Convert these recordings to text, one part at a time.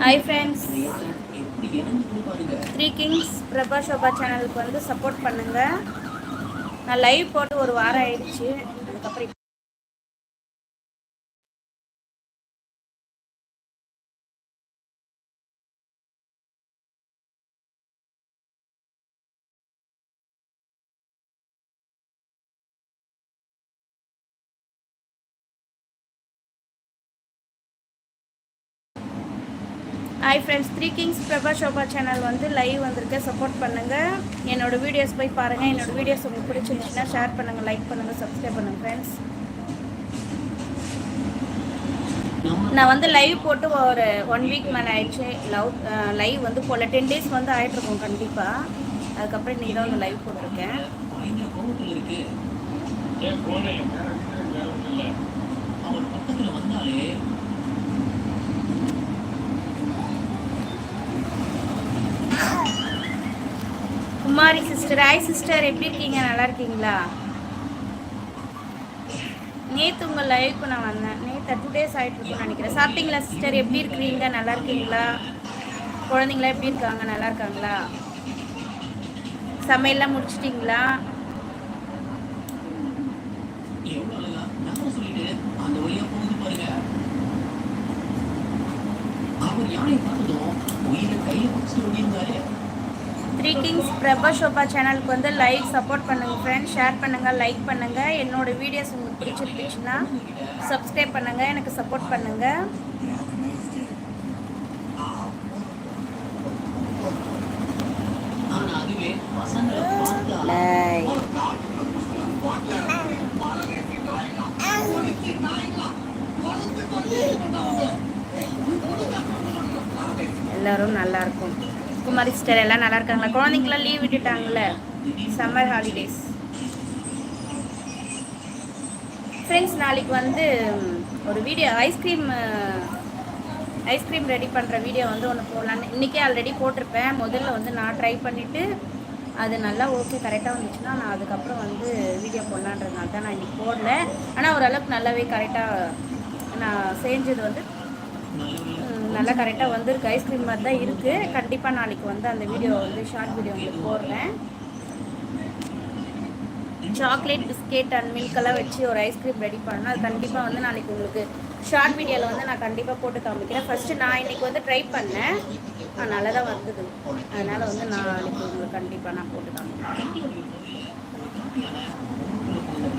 Hi friends three kings Prabha Shoba சேனலுக்கு வந்து support பண்ணுங்கள் நான் லைவ் போட்டு ஒரு வாரம் ஆயிடுச்சு. அதுக்கப்புறம் hi friends three kings Prabha Shoba channel வந்து லைவ் வந்திருக்கேன். சப்போர்ட் பண்ணுங்கள் என்னோட வீடியோஸ் போய் பாருங்கள் என்னோடய வீடியோஸ் உங்களுக்கு பிடிச்சிருந்துச்சுன்னா ஷேர் பண்ணுங்கள் லைக் பண்ணுங்கள் சப்ஸ்கிரைப் பண்ணுங்கள் ஃப்ரெண்ட்ஸ் நான் வந்து லைவ் போட்டு ஒரு ஒன் வீக் மேலே ஆயிடுச்சு. லவ் லைவ் வந்து போல. டென் டேஸ் வந்து ஆகிட்ருக்கோம் கண்டிப்பாக அதுக்கப்புறம் இன்றைக்கி தான் வந்து லைவ் போட்டிருக்கேன். அவர் பக்கத்துல வந்தாலே குமாரி சிஸ்டர் ஹாய் சிஸ்டர் எப்படி இருக்கீங்க? நல்லா இருக்கீங்களா? நேற்று உங்கள் லைவ்க்கு நான் வந்தேன். நேற்று டூ டேஸ் ஆகிட்டு இருக்குன்னு நினைக்கிறேன். சாப்பிட்டீங்களா சிஸ்டர் எப்படி இருக்கிறீங்க? நல்லா இருக்கீங்களா? குழந்தைங்களா எப்படி இருக்காங்க? நல்லா இருக்காங்களா? சமையல்லாம் முடிச்சிட்டிங்களா? அவர் யானை பார்த்ததும் உயிரை கையில பிடிச்சிட்டு ஓடியிருந்தாரு. த்ரீ கிங்ஸ் பிரபா ஷோபா சேனலுக்கு வந்து லைக் சப்போர்ட் பண்ணுங்கள் ஃப்ரெண்ட்ஸ் ஷேர் பண்ணுங்கள் லைக் பண்ணுங்கள் என்னோட வீடியோஸ் உங்களுக்கு பிடிச்சிருந்துச்சுன்னா சப்ஸ்கிரைப் பண்ணுங்கள் எனக்கு சப்போர்ட் பண்ணுங்கள் எல்லாரும் நல்லா இருக்கும். குமாரி சிஸ்டர் எல்லாம் நல்லா இருக்காங்களா? குழந்தைங்களாம் லீவ் விட்டுட்டாங்கல்ல? சம்மர் ஹாலிடேஸ் ஃப்ரெண்ட்ஸ் நாளைக்கு வந்து ஒரு video ice cream ice cream ready பண்ணுற வீடியோ வந்து ஒன்று போடலான்னு இன்றைக்கே ஆல்ரெடி போட்டிருப்பேன். முதல்ல வந்து நான் ட்ரை பண்ணிவிட்டு அது நல்லா ஓகே கரெக்டாக வந்துச்சுன்னா நான் அதுக்கப்புறம் வந்து வீடியோ போடலான்றதுனால தான் நான் இன்றைக்கி போடல. ஆனால் ஓரளவுக்கு நல்லாவே கரெக்டாக நான் செஞ்சது வந்து நல்லா கரெக்டாக வந்திருக்கு. ஐஸ்கிரீம் மாதிரி தான் இருக்குது கண்டிப்பாக நாளைக்கு வந்து அந்த வீடியோ வந்து ஷார்ட் வீடியோ உங்களுக்கு போடுறேன். சாக்லேட் பிஸ்கெட் அண்ட் மில்கெல்லாம் வச்சு ஒரு ஐஸ்கிரீம் ரெடி பண்ணணும். அது கண்டிப்பாக வந்து நாளைக்கு உங்களுக்கு ஷார்ட் வீடியோவில் வந்து நான் கண்டிப்பாக போட்டு காமிக்கிறேன். ஃபஸ்ட்டு நான் இன்னைக்கு வந்து ட்ரை பண்ணேன். அதனால நல்லா தான் வந்தது. அதனால் வந்து நான் நாளைக்கு உங்களுக்கு கண்டிப்பாக நான் போட்டு காமிக்கிறேன்.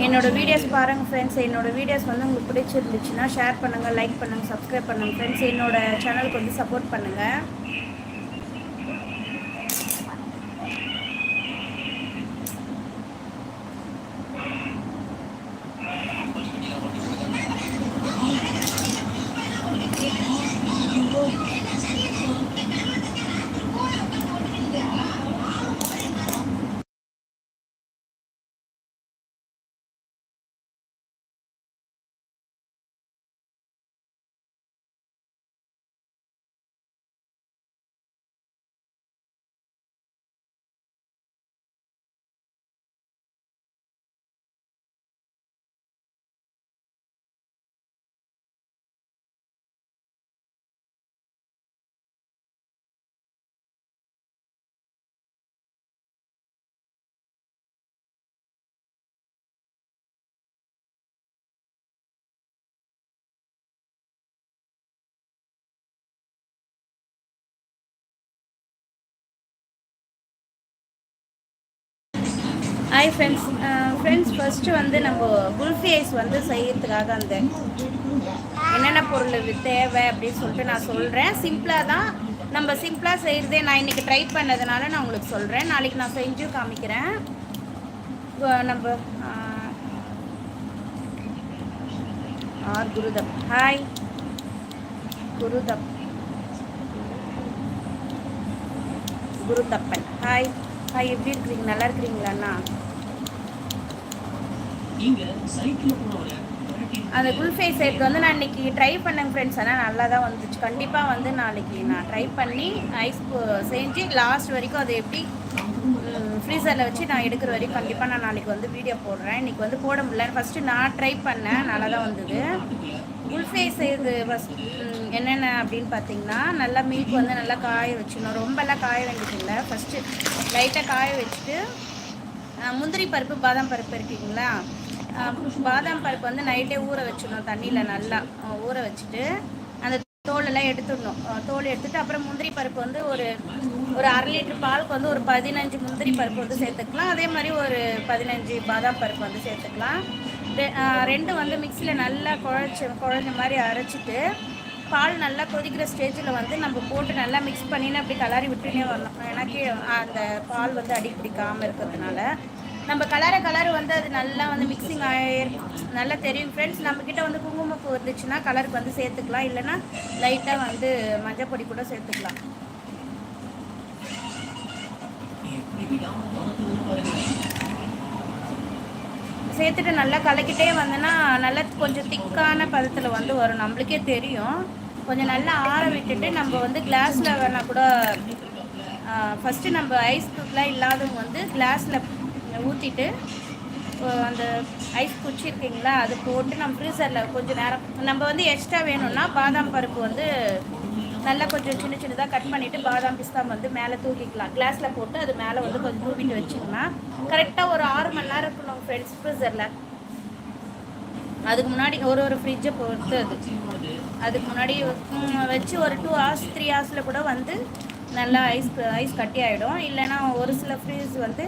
என்னோடய வீடியோஸ் பாருங்கள் ஃப்ரெண்ட்ஸ் என்னோட வீடியோஸ் வந்து உங்களுக்கு பிடிச்சிருந்துச்சுன்னா ஷேர் பண்ணுங்கள் லைக் பண்ணுங்கள் சப்ஸ்கிரைப் பண்ணுங்கள் ஃப்ரெண்ட்ஸ் என்னோடய சேனலுக்கு வந்து சப்போர்ட் பண்ணுங்கள் ஹாய் ஃப்ரெண்ட்ஸ் ஃப்ரெண்ட்ஸ் ஃபஸ்ட்டு வந்து நம்ம குல்ஃபி ஐஸ் வந்து செய்யறதுக்காக அந்த என்னென்ன பொருள் தேவை அப்படின்னு சொல்லிட்டு நான் சொல்கிறேன் சிம்பிளாக தான். நம்ம சிம்பிளாக செய்கிறதே நான் இன்றைக்கி ட்ரை பண்ணதுனால நான் உங்களுக்கு சொல்கிறேன் நாளைக்கு நான் செஞ்சு காமிக்கிறேன். நம்ம ஆர் குருதப் ஹாய் குருதப் குருதப்பன். ஹாய் ஹாய் எப்படி இருக்கிறீங்க? நல்லா இருக்கிறீங்களாண்ணா? அந்த குல்ஃபை சேர்த்து வந்து நான் இன்னைக்கு ட்ரை பண்ணேன் ஃப்ரெண்ட்ஸ் ஆனால் நல்லா தான் வந்துச்சு. கண்டிப்பாக வந்து நாளைக்கு நான் ட்ரை பண்ணி ஐஸ் செஞ்சு லாஸ்ட் வரைக்கும் அது எப்படி ஃப்ரீசரில் வச்சு நான் எடுக்கிற வரைக்கும் கண்டிப்பாக நான் நாளைக்கு வந்து வீடியோ போடுறேன். இன்றைக்கி வந்து போட முடியல ஃபஸ்ட்டு நான் ட்ரை பண்ணேன். நல்லா தான் வந்தது குல்ஃபே செய்யுது ஃபஸ்ட் என்னென்ன அப்படின்னு பார்த்தீங்கன்னா நல்லா மில்க் வந்து நல்லா காய வச்சுக்கணும். ரொம்பலாம் காய வேண்டியதில்லை. ஃபஸ்ட்டு லைட்டாக காய வச்சுட்டு முந்திரி பருப்பு பாதாம் பருப்பு இருக்கீங்களா பாதாம் பருப்பு வந்து நைட்டே ஊற வச்சிடணும் தண்ணியில் நல்லா. ஊற வச்சுட்டு அந்த தோலெல்லாம் எடுத்துடணும். தோல் எடுத்துட்டு அப்புறம் முந்திரி பருப்பு வந்து ஒரு ஒரு அரை லிட்டர் பாலுக்கு வந்து ஒரு பதினஞ்சு முந்திரி பருப்பு வந்து சேர்த்துக்கலாம். அதே மாதிரி ஒரு பதினஞ்சு பாதாம் பருப்பு வந்து சேர்த்துக்கலாம். ரெ- ரெண்டும் வந்து மிக்சியில் நல்லா குழச்சி குழஞ்ச மாதிரி அரைச்சிட்டு பால் நல்லா கொதிக்கிற ஸ்டேஜில் வந்து நம்ம போட்டு நல்லா மிக்ஸ் பண்ணின்னு அப்படி கலரி விட்டுனே வரணும். எனக்கு அந்த பால் வந்து அடி பிடிக்காமல் இருக்கிறதுனால. நம்ம கலர கலர் வந்து அது நல்லா வந்து மிக்சிங் ஆகிருக்கும் நல்லா தெரியும். ஃப்ரெண்ட்ஸ் நம்மக்கிட்ட வந்து குங்குமப்பூ இருந்துச்சுன்னா கலருக்கு வந்து சேர்த்துக்கலாம். இல்லைன்னா லைட்டாக வந்து மஞ்சள் பொடி கூட சேர்த்துக்கலாம். சேர்த்துட்டு நல்லா கலக்கிட்டே வந்தேன்னா நல்லா கொஞ்சம் திக்கான பதத்தில் வந்து வரும். நம்மளுக்கே தெரியும். கொஞ்சம் நல்லா ஆற விட்டுட்டு நம்ம வந்து கிளாஸில் வேணால் கூட ஃபஸ்ட்டு நம்ம ஐஸ் க்யூப்லாம் இல்லாதவங்க வந்து கிளாஸில் ஊற்றிட்டு அந்த ஐஸ் குச்சிருக்கீங்களா அது போட்டு நம்ம ஃப்ரீசரில் கொஞ்சம் நேரம் நம்ம வந்து எக்ஸ்ட்ரா வேணும்னா பாதாம் பருப்பு வந்து நல்லா கொஞ்சம் சின்ன சின்னதாக கட் பண்ணிவிட்டு பாதாம் பிஸ்தா வந்து மேலே தூக்கிக்கலாம். கிளாஸில் போட்டு அது மேலே வந்து கொஞ்சம் தூவிட்டு வச்சிங்கன்னா கரெக்டாக ஒரு ஆறு மணி நேரம் இருக்கணும் ஃப்ரெண்ட்ஸ் ஃப்ரீசரில் அதுக்கு முன்னாடி ஒரு ஒரு ஃப்ரிட்ஜை பொறுத்து அது. அதுக்கு முன்னாடி வச்சு ஒரு டூ ஹவர்ஸ் த்ரீ ஹவர்ஸில் கூட வந்து நல்லா ஐஸ் ஐஸ் கட்டி ஆகிடும் இல்லைன்னா ஒரு சில ஃப்ரிட்ஜ் வந்து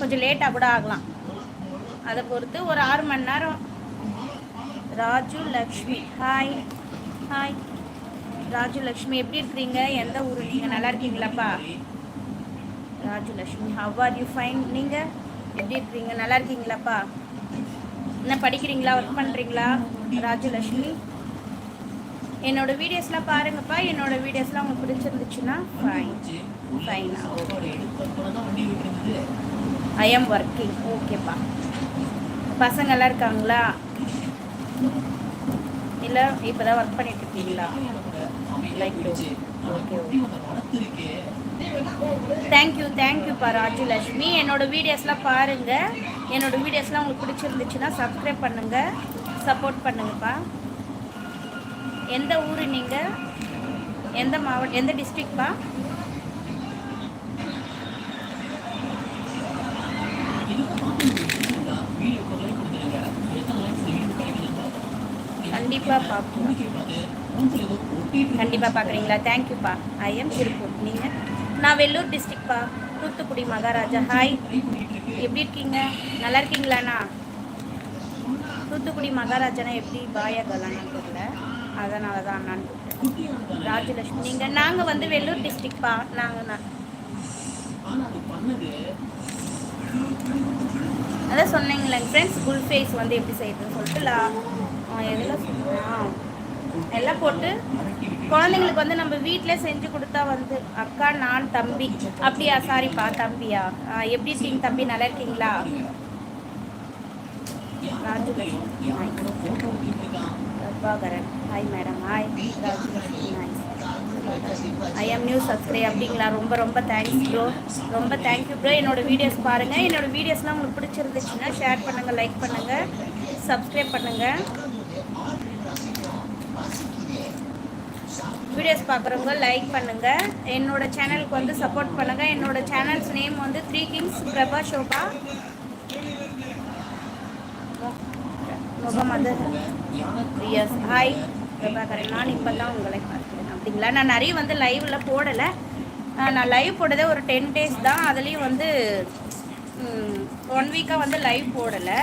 கொஞ்சம் லேட்டாக கூட ஆகலாம். அதை பொறுத்து ஒரு ஆறு மணி நேரம். ராஜு லக்ஷ்மி. ஹாய் ஹாய் ராஜு லக்ஷ்மி எப்படி இருக்கிறீங்க? எந்த ஊர்? நீங்கள் நல்லா இருக்கீங்களாப்பா? Raju Lakshmi how are you fine நீங்கள் எப்படி இருக்கிறீங்க? நல்லா இருக்கீங்களாப்பா? என்ன படிக்கிறீங்களா? ஒர்க் பண்ணுறீங்களா ராஜு லக்ஷ்மி? என்னோட வீடியோஸ்லாம் பாருங்கப்பா. என்னோட வீடியோஸ்லாம் உங்களுக்கு பிடிச்சிருந்துச்சுன்னா ஃபைன் ஃபைனா ஐ எம் ஒர்க்கிங் ஓகேப்பா பசங்கள்லாம் இருக்காங்களா? இல்லை இப்போ தான் ஒர்க் பண்ணிட்டு இருக்கீங்களா? லைக் ஓகே ஓகே தேங்க்யூ தேங்க்யூப்பா ராஜலட்சுமி. என்னோட வீடியோஸ்லாம் பாருங்கள் என்னோட வீடியோஸ்லாம் உங்களுக்கு பிடிச்சிருந்துச்சுன்னா சப்ஸ்கிரைப் பண்ணுங்கள் சப்போர்ட் பண்ணுங்கப்பா எந்த ஊர் நீங்கள் எந்த மாவட்டம் எந்த டிஸ்ட்ரிக்ட்பா வீடியோ லைக் கொடுத்துருங்க எத்தனை லைக்ஸ் வீடியோ கிடைக்குதுன்னு கண்டிப்பாக பார்ப்போம் கண்டிப்பாக பார்க்குறீங்களா தேங்க்யூப்பா ஐ எம் திருப்பூர். நீங்கள் நான் வெள்ளூர் டிஸ்ட்ரிக்ட்ப்பா தூத்துக்குடி மகாராஜா. ஹாய் எப்படி இருக்கீங்க? நல்லா இருக்கீங்களாண்ணா? தூத்துக்குடி மகாராஜானா எப்படி? பாயாகலான்னு தெரியல. அதனால தான் அண்ணான்னு கூப்பிட்டேன். ராஜலட்சுமி. நீங்கள் நாங்கள் வந்து வெள்ளூர் டிஸ்ட்ரிக்ட்ப்பா நாங்கள் நான் அதான் சொன்னீங்களே ஃப்ரெண்ட்ஸ் குல் ஃபேஸ் வந்து எப்படி செய்யுதுன்னு சொல்லிட்டு எதில் சொன்னா எல்லாம் போட்டு குழந்தைங்களுக்கு வந்து நம்ம வீட்டில் செஞ்சு கொடுத்தா வந்து அக்கா நான் தம்பி அப்படியா சாரிப்பா தம்பியா? ஆ, எப்படி இருக்கீங்க தம்பி? நல்லா இருக்கீங்களா? Prabhakaran. Hi madam hi I'm new subscribe அப்படிங்களா? ரொம்ப ரொம்ப தேங்க்ஸ் ப்ரோ ரொம்ப தேங்க்யூ ப்ரோ என்னோட வீடியோஸ் பாருங்கள் என்னோட வீடியோஸ்லாம் உங்களுக்கு பிடிச்சிருந்துச்சுன்னா ஷேர் பண்ணுங்கள் லைக் பண்ணுங்கள் சப்ஸ்கிரைப் பண்ணுங்கள் வீடியோஸ் பார்க்குறவங்க லைக் பண்ணுங்கள் என்னோடய சேனலுக்கு வந்து சப்போர்ட் பண்ணுங்கள் என்னோட சேனல்ஸ் நேம் வந்து three kings Prabha Shobha Mohammed S hi Prabhakaran நான் இப்போ தான் உங்களை பார்க்குறேன். அப்படிங்களா? நான் நிறைய வந்து லைவில் போடலை. நான் லைவ் போட்டதே ஒரு டென் டேஸ் தான். அதுலேயும் வந்து ஒன் வீக்காக வந்து லைவ் போடலை.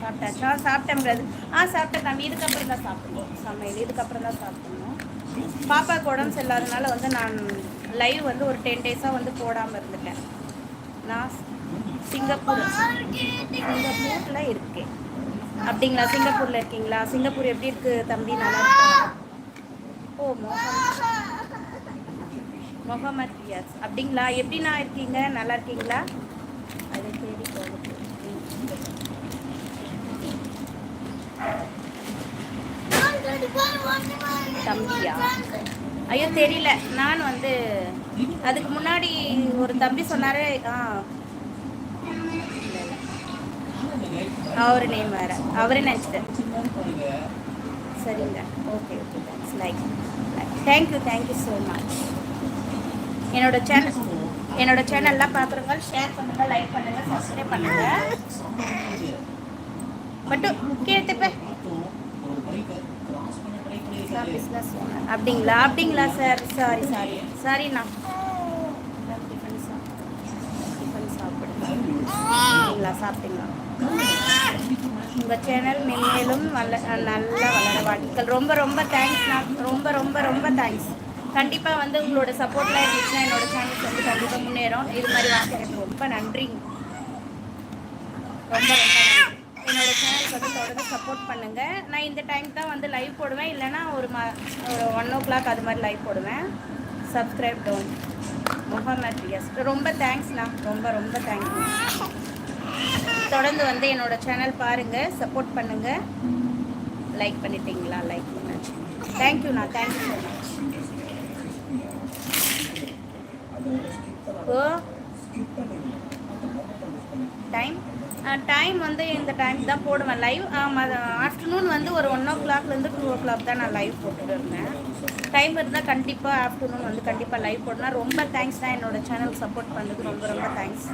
சாப்பிட்டாச்சா? சாப்பிட்டேங்கிறது ஆ சாப்பிட்டேன் தம்பி. இதுக்கப்புறம் தான் சாப்பிடுவோம் சமையல். இதுக்கப்புறம் தான் சாப்பிடுவோம் பாப்பாவுக்கு உடம்பு சரியில்லாதனால வந்து நான் லைவ் வந்து ஒரு டென் டேஸாக வந்து போடாமல் இருந்துட்டேன். நான் சிங்கப்பூர் சிங்கப்பூரில் இருக்கேன். அப்படிங்களா? சிங்கப்பூரில் இருக்கீங்களா? சிங்கப்பூர் எப்படி இருக்குது தம்பி? நல்லா இருக்கா? ஓ மோகம் முகமது ரியாஸ். அப்படிங்களா? எப்படிண்ணா இருக்கீங்க? நல்லா இருக்கீங்களா? அதை தேடி போகுது தம்பியா? ஐயோ தெரியல. நான் வந்து அதுக்கு முன்னாடி ஒரு தம்பி சொன்னாரு. ஆ. அவர் நேம் வேற. அவரே நினச்சிட்டேன். சரிங்க. Okay okay thanks like thank you thank you so much என்னோட சேனல் என்னோட சேனல்லாம் பார்க்குறவங்க ஷேர் பண்ணுங்கள் லைக் பண்ணுங்கள் சப்ஸ்கிரைப் பண்ணுங்கள் மட்டும் கேட்டுப்பேன் ஒரு பைக்கை கிராஸ் பண்ண அப்படிங்களா? அப்படிங்களா sir? Sorry sorry. சாரிண்ணா. Tiffin tiffin சாப்பிடுங்க சாப்பிட்டீங்களா? உங்கள் சேனல் மென்மேலும் வள நல்லா வளர வாழ்த்துக்கள். ரொம்ப ரொம்ப தேங்க்ஸ்ண்ணா ரொம்ப ரொம்ப ரொம்ப தேங்க்ஸ் கண்டிப்பாக வந்து உங்களோட சப்போர்ட்லாம் இருந்துச்சுன்னா என்னோட சேனல்ஸ் வந்து கண்டிப்பாக முன்னேறும். இது மாதிரி வார்த்தைகள் ரொம்ப நன்றிங்க. ரொம்ப ரொம்ப நன்றி. என்னோடய சேனலுக்கு வந்து தொடர்ந்து சப்போர்ட் பண்ணுங்கள் நான் இந்த டைம் தான் வந்து லைவ் போடுவேன். இல்லைன்னா ஒரு ம ஒரு ஒன் ஓ கிளாக் அது மாதிரி லைவ் போடுவேன். சப்ஸ்கிரைப் டோன் முகமது எஸ் ரொம்ப தேங்க்ஸ்ண்ணா ரொம்ப ரொம்ப தேங்க்ஸ் தொடர்ந்து வந்து என்னோட சேனல் பாருங்கள் சப்போர்ட் பண்ணுங்கள் லைக் பண்ணிட்டீங்களா? லைக் பண்ணாச்சு தேங்க்யூண்ணா thank you so much oh time time வந்து இந்த டைம் தான் போடுவேன் லைவ் ஆஃப்டர்நூன் வந்து ஒரு ஒன் ஓ கிளாக்லேருந்து டூ ஓ கிளாக் தான் நான் லைவ் போட்டுட்டு இருந்தேன். டைம் இருந்தால் கண்டிப்பாக ஆஃப்டர்நூன் வந்து கண்டிப்பாக லைவ் போடணும் ரொம்ப தேங்க்ஸ் தான் என்னோட சேனல் சப்போர்ட் பண்ணதுக்கு ரொம்ப ரொம்ப தேங்க்ஸ்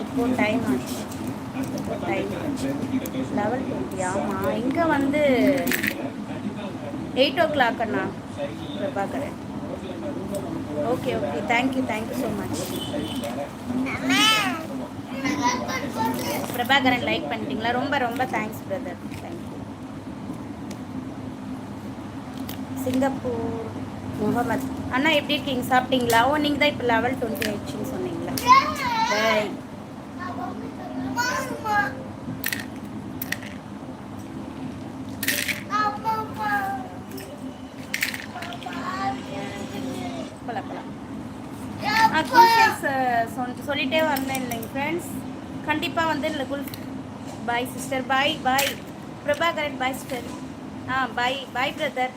இப்போ டைம் ஆச்சு. இப்போ டைம் லெவல் டுவெண்ட்டி ஆமாம் இங்கே வந்து eight o'clock Anna? Prabhakaran okay okay. Thank you thank you so much Prabhakaran like பண்ணிட்டீங்களா? ரொம்ப ரொம்ப thanks brother thank you Singapore Mohammed. அண்ணா எப்படி இருக்கீங்க? சாப்பிட்டீங்களா? ஓ நீங்கள் தான் இப்போ லெவல் டுவெண்ட்டி ஆயிடுச்சுன்னு சொன்னீங்களா? பை ஆ குல்ஃபேஸ் சொல்லிட்டே வந்தேன் இல்லைங்க ஃப்ரெண்ட்ஸ் கண்டிப்பாக வந்து இல்லை குல் bye sister bye bye Prabhakaran bye sister ஆ பாய் பாய் பிரதர்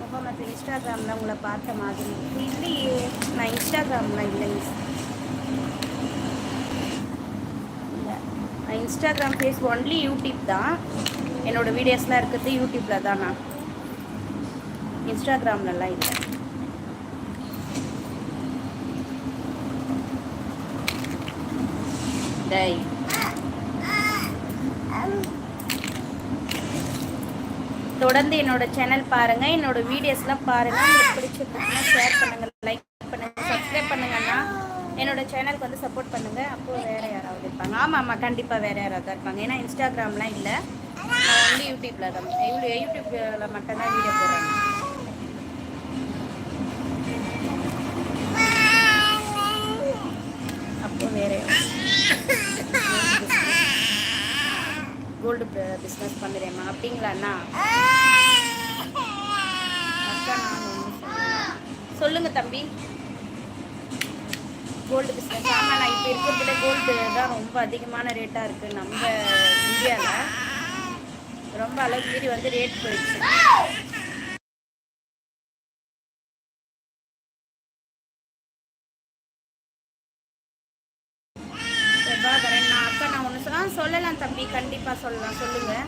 முகமது இன்ஸ்டாகிராமில் உங்களை பார்த்த மாதிரி இல்லையே. நான் இன்ஸ்டாகிராமில் இல்லைங்க. இல்லை. நான் இன்ஸ்டாகிராம் ஃபேஸ் ஒன்லி யூடியூப் தான். என்னோடய வீடியோஸ்லாம் இருக்கிறது யூடியூப்பில் தான் நான். இன்ஸ்டாகிராம்லலாம் இல்லை. டேய் தொடர்ந்து என்னோட சேனல் பாருங்க. என்னோட வீடியோஸ்லாம் பாருங்க. உங்களுக்கு பிடிச்சிருந்துச்சுன்னா ஷேர் பண்ணுங்க லைக் பண்ணுங்க சப்ஸ்கிரைப் பண்ணுங்கன்னா என்னோட சேனலுக்கு வந்து சப்போர்ட் பண்ணுங்க. அப்போ வேற யாராவது இருப்பாங்க. ஆமாம் ஆமாம் கண்டிப்பாக வேற யாராவது இருப்பாங்க. ஏன்னா இன்ஸ்டாகிராம்லாம் இல்லை. நான் வந்து யூடியூப்ல தான். யூடியூப்ல மட்டும்தான் வீடியோ போடுறேன். கோல்டு பிஸ்னஸ் பண்ணுறேம்மா அப்படிங்களாண்ணா அக்கா சொல்லுங்க தம்பி. கோல்டு பிஸ்னஸ் ஆமாம் நான் இப்போ இருக்கிறதுல கோல்டு தான் ரொம்ப அதிகமான ரேட்டாக இருக்குது நம்ம இந்தியாவில் ரொம்ப அளவு மீறி வந்து ரேட் போயிடுச்சு பிரபாகரன் நான் அக்கா நான் ஒன்று சொல்ல சொல்லலாம் தம்பி கண்டிப்பாக சொல்லலாம் சொல்லுங்கள்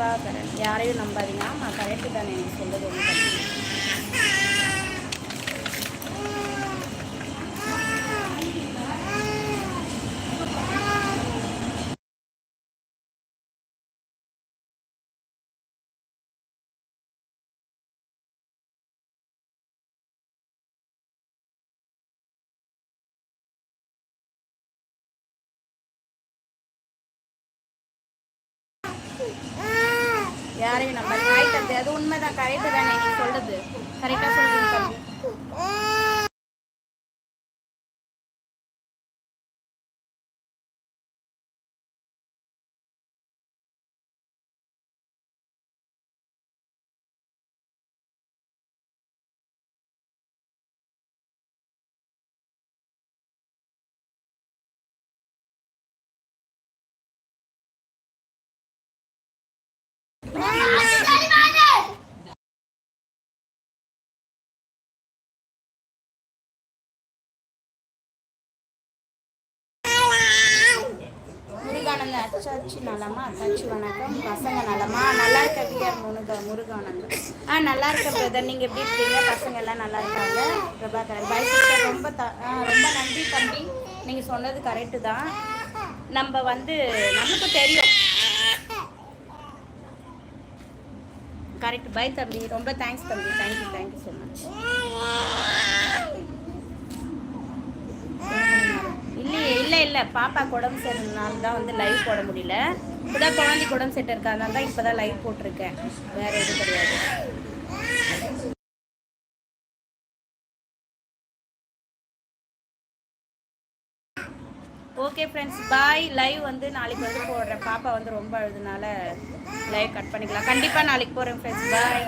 பிரபாகரன் யாரையும் நம்பாதீங்க. நான் கரெக்டு தானே எனக்கு சொல்றது. ஒன்று அது உண்மைதான் கரெக்டு தானே? தச்சு நலமா தச்சு வணக்கம். பசங்க நலமா? நல்லா இருக்க விஆர் முருகா முருகானந்தம் ஆ நல்லா இருக்க பிரதர் நீங்கள் எப்படி இருக்கீங்க? பசங்க எல்லாம் நல்லா இருக்காங்க? பிரபாகரன் பாய் சிஸ்டர் ரொம்ப த ஆ, ரொம்ப நன்றி தம்பி. நீங்கள் சொன்னது கரெக்டு தான். நம்ம வந்து நமக்கு தெரியும். கரெக்ட் பை தம்பி. ரொம்ப தேங்க்ஸ் தம்பி. தேங்க்யூ தேங்க்யூ ஸோ மச் இல்லையே இல்லை பாப்பா உடம்பு சரினால தான் வந்து லைவ் போட முடியல. இப்போதான் குழந்தைக்கு உடம்பு செட் இருக்காதனால தான் இப்போ தான் லைவ் போட்டிருக்கேன். வேற எதுவும் கிடையாது. ஓகே ஃப்ரெண்ட்ஸ் பாய் லைவ் வந்து நாளைக்கு வந்து போடுறேன். பாப்பா வந்து ரொம்ப அழுதுனால லைவ் கட் பண்ணிக்கலாம். கண்டிப்பாக நாளைக்கு போகிறேன் ஃப்ரெண்ட்ஸ் பாய்